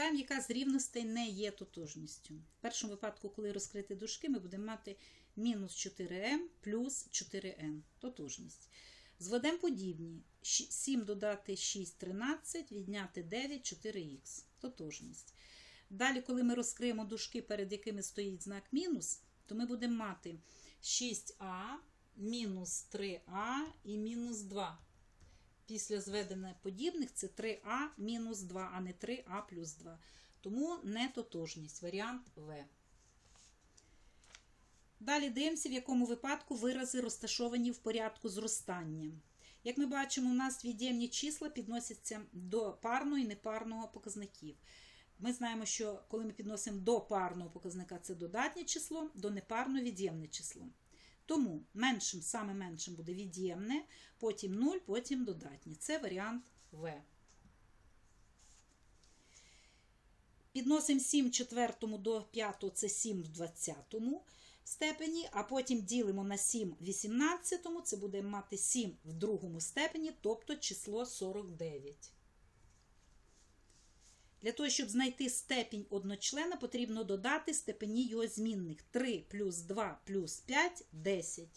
Шукаємо, яка з рівностей не є тотожністю. В першому випадку, коли розкрити дужки, ми будемо мати мінус 4m плюс 4n. Тотожність. Зведемо подібні. 7 додати 6 13, відняти 9 4х. Тотожність. Далі, коли ми розкриємо дужки, перед якими стоїть знак мінус, то ми будемо мати 6а, мінус 3а і мінус 2. Після зведення подібних це 3а мінус 2, а не 3а плюс 2. Тому не тотожність. Варіант В. Далі дивимося, в якому випадку вирази розташовані в порядку зростання. Як ми бачимо, у нас від'ємні числа підносяться до парного і непарного показників. Ми знаємо, що коли ми підносимо до парного показника, це додатнє число, до непарного від'ємне число. Тому меншим, саме меншим буде від'ємне, потім 0, потім додатнє. Це варіант В. Підносимо 7 в четвертому до 5, це 7 в 20 степені, а потім ділимо на 7 в 18, це буде мати 7 в другому степені, тобто число 49. Для того, щоб знайти степінь одночлена, потрібно додати степені його змінних. 3 плюс 2 плюс 5 10.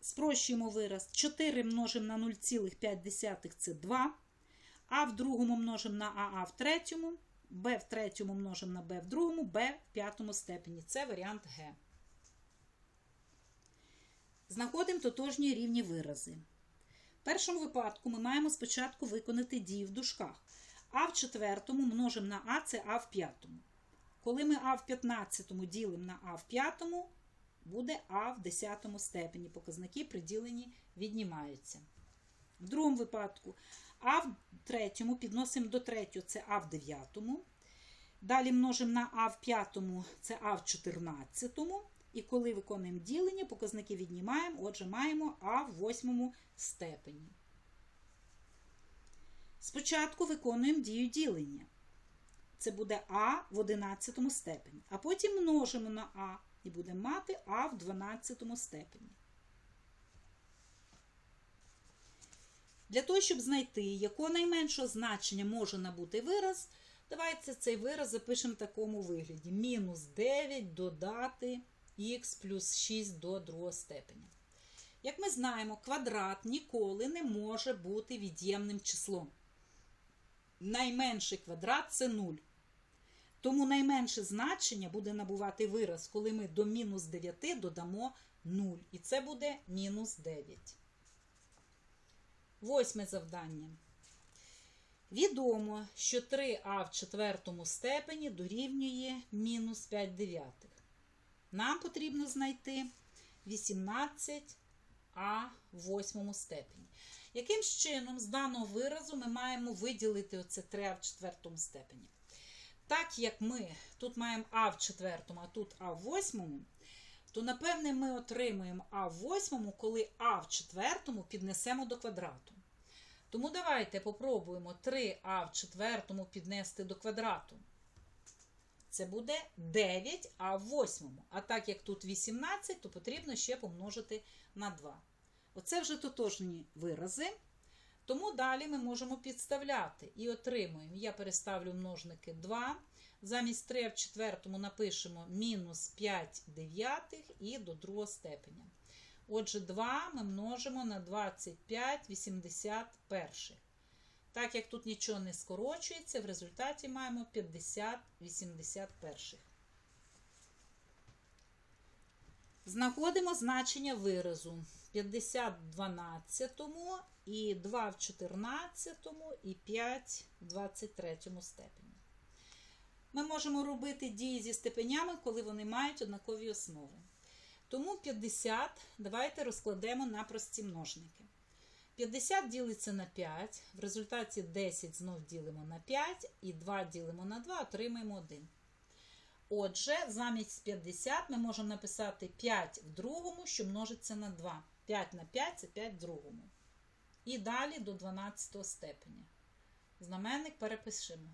Спрощуємо вираз. 4 множимо на 0,5 це 2. А в другому множимо на АА в третьому, Б в третьому множимо на Б в другому, Б в п'ятому степені. Це варіант Г. Знаходимо тотожні рівні вирази. В першому випадку ми маємо спочатку виконати дії в дужках. А в четвертому множимо на А, це А в п'ятому. Коли ми А в 15 ділимо на А в п'ятому, буде А в 10 степені. Показники при діленні віднімаються. В другому випадку А в третьому підносимо до третього, це А в дев'ятому. Далі множимо на А в п'ятому, це А в 14. І коли виконуємо ділення, показники віднімаємо, отже, маємо А в восьмому степені. Спочатку виконуємо дію ділення. Це буде А в 11 степені. А потім множимо на А і будемо мати А в 12 степені. Для того, щоб знайти, якого найменшого значення може набути вираз, давайте цей вираз запишемо в такому вигляді: мінус 9 додати х плюс 6 до другого степеня. Як ми знаємо, квадрат ніколи не може бути від'ємним числом. Найменший квадрат це 0. Тому найменше значення буде набувати вираз, коли ми до мінус 9 додамо 0. І це буде мінус 9. Восьме завдання. Відомо, що 3а в четвертому степені дорівнює мінус 5 дев'ятих. Нам потрібно знайти 18а в восьмому степені. Яким чином з даного виразу ми маємо виділити оце 3а в четвертому степені? Так як ми тут маємо а в четвертому, а тут а в восьмому, то, напевне, ми отримуємо а в восьмому, коли а в четвертому піднесемо до квадрату. Тому давайте попробуємо 3а в четвертому піднести до квадрату. Це буде 9а в восьмому. А так як тут 18, то потрібно ще помножити на 2. Оце вже тотожні вирази. Тому далі ми можемо підставляти і отримуємо. Я переставлю множники 2. Замість 3 в четвертому напишемо мінус 5 дев'ятих і до другого степеня. Отже, 2 ми множимо на 25 81. Так як тут нічого не скорочується, в результаті маємо 50 81. Знаходимо значення виразу 50 в 12 і 2 в 14 і 5 в 23 степені. Ми можемо робити дії зі степенями, коли вони мають однакові основи. Тому 50 давайте розкладемо на прості множники. 50 ділиться на 5, в результаті 10 знов ділимо на 5 і 2 ділимо на 2, отримаємо 1. Отже, замість 50 ми можемо написати 5 в другому, що множиться на 2. 5 на 5 це 5 в другому. І далі до 12 степеня. Знаменник перепишемо.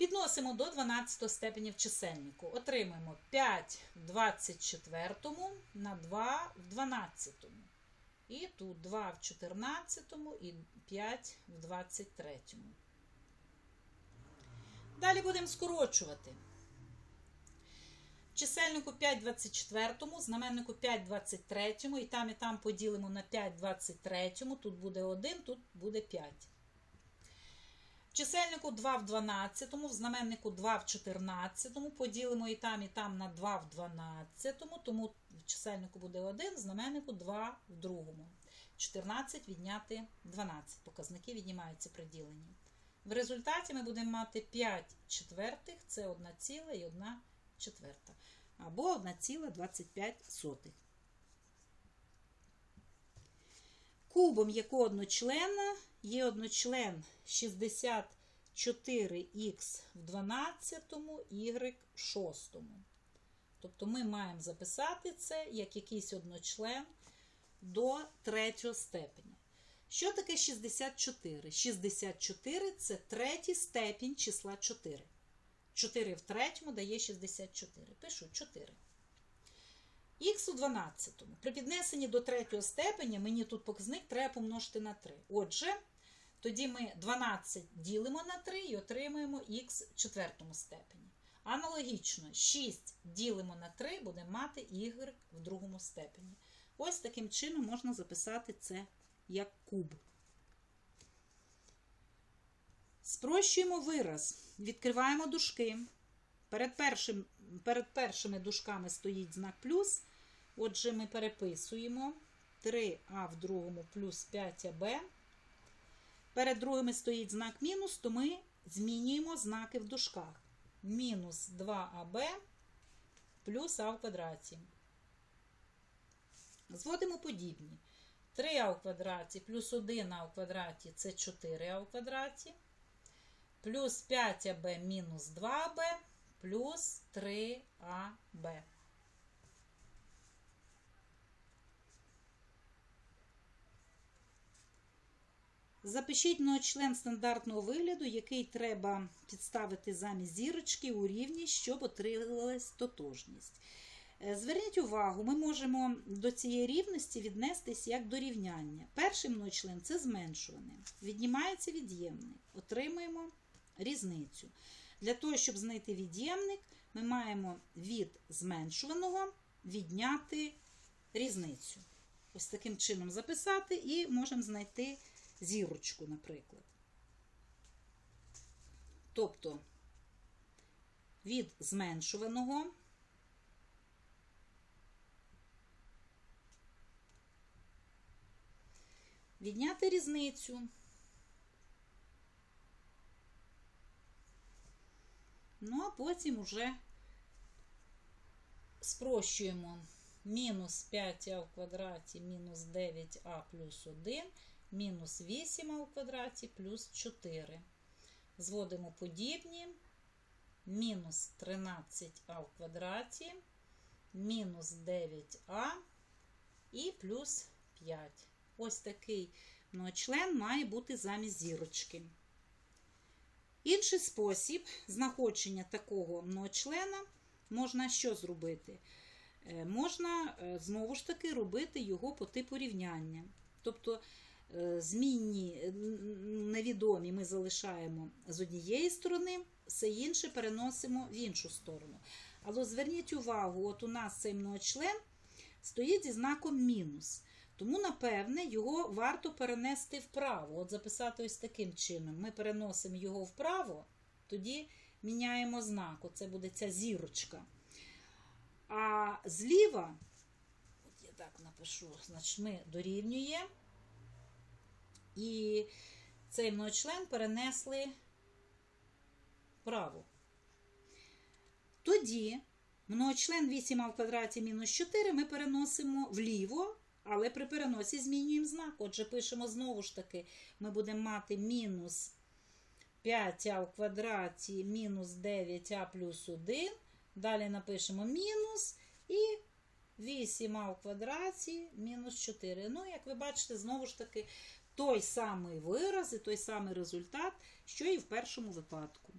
Підносимо до 12 степені в чисельнику. Отримаємо 5 в 24 на 2 в 12. І тут 2 в 14 і 5 в 23. Далі будемо скорочувати. Чисельнику 5 в 24, знаменнику 5 в 23, і там і там поділимо на 5 в 23, тут буде 1, тут буде 5. В чисельнику 2 в 12, в знаменнику 2 в 14, поділимо і там, і там на 2 в 12, тому в чисельнику буде 1, в знаменнику 2 в другому. 14 відняти 12. Показники віднімаються при діленні. В результаті ми будемо мати 5 четвертих, це 1 ціла і 1 четверта. Або 1,25. Кубом якого одночлена є одночлен 64х в 12, y в 6. Тобто ми маємо записати це як якийсь одночлен до третього степеня. Що таке 64? 64 це третій степінь числа 4. 4 в третьому дає 64. Пишу 4. Х у 12. При піднесенні до третього степеня мені тут показник треба помножити на 3. Отже, тоді ми 12 ділимо на 3 і отримаємо х в четвертому степені. Аналогічно, 6 ділимо на 3, будемо мати y в другому степені. Ось таким чином можна записати це як куб. Спрощуємо вираз. Відкриваємо дужки. Перед, першим, перед першими дужками стоїть знак плюс. Отже, ми переписуємо 3а в другому плюс 5аб. Перед другими стоїть знак мінус, то ми змінюємо знаки в дужках. Мінус 2аб плюс а в квадраті. Зводимо подібні. 3а в квадраті плюс 1а в квадраті це 4а в квадраті. Плюс 5аб мінус 2аб плюс 3аб. Запишіть многочлен стандартного вигляду, який треба підставити замість зірочки у рівні, щоб отрималась тотожність. Е, Зверніть увагу, ми можемо до цієї рівності віднестись як до рівняння. Перший многочлен – це зменшуване. Віднімається від'ємник. Отримуємо різницю. Для того, щоб знайти від'ємник, ми маємо від зменшуваного відняти різницю. Ось таким чином записати і можемо знайти зірочку, наприклад. Тобто від зменшуваного відняти різницю. Ну, а потім уже спрощуємо мінус 5а в квадраті мінус 9а плюс 1, мінус 8а в квадраті плюс 4. Зводимо подібні. Мінус 13а в квадраті, мінус 9а і плюс 5. Ось такий многочлен має бути замість зірочки. Інший спосіб знаходження такого многочлена можна що зробити? Е, Можна е, знову ж таки робити його по типу рівняння. Тобто змінні е, невідомі ми залишаємо з однієї сторони, все інше переносимо в іншу сторону. Але зверніть увагу, от у нас цей многочлен стоїть зі знаком мінус. Тому, напевне, його варто перенести вправо. От записати ось таким чином. Ми переносимо його вправо, тоді міняємо знак. Оце буде ця зірочка. А зліва, от я так напишу, значить ми дорівнює. І цей многочлен перенесли вправо. Тоді многочлен 8а в квадраті мінус 4 ми переносимо вліво, але при переносі змінюємо знак. Отже, пишемо знову ж таки, ми будемо мати мінус 5а в квадраті мінус 9а плюс 1. Далі напишемо мінус і 8а в квадраті мінус 4. Ну, як ви бачите, знову ж таки, той самий вираз і той самий результат, що і в першому випадку.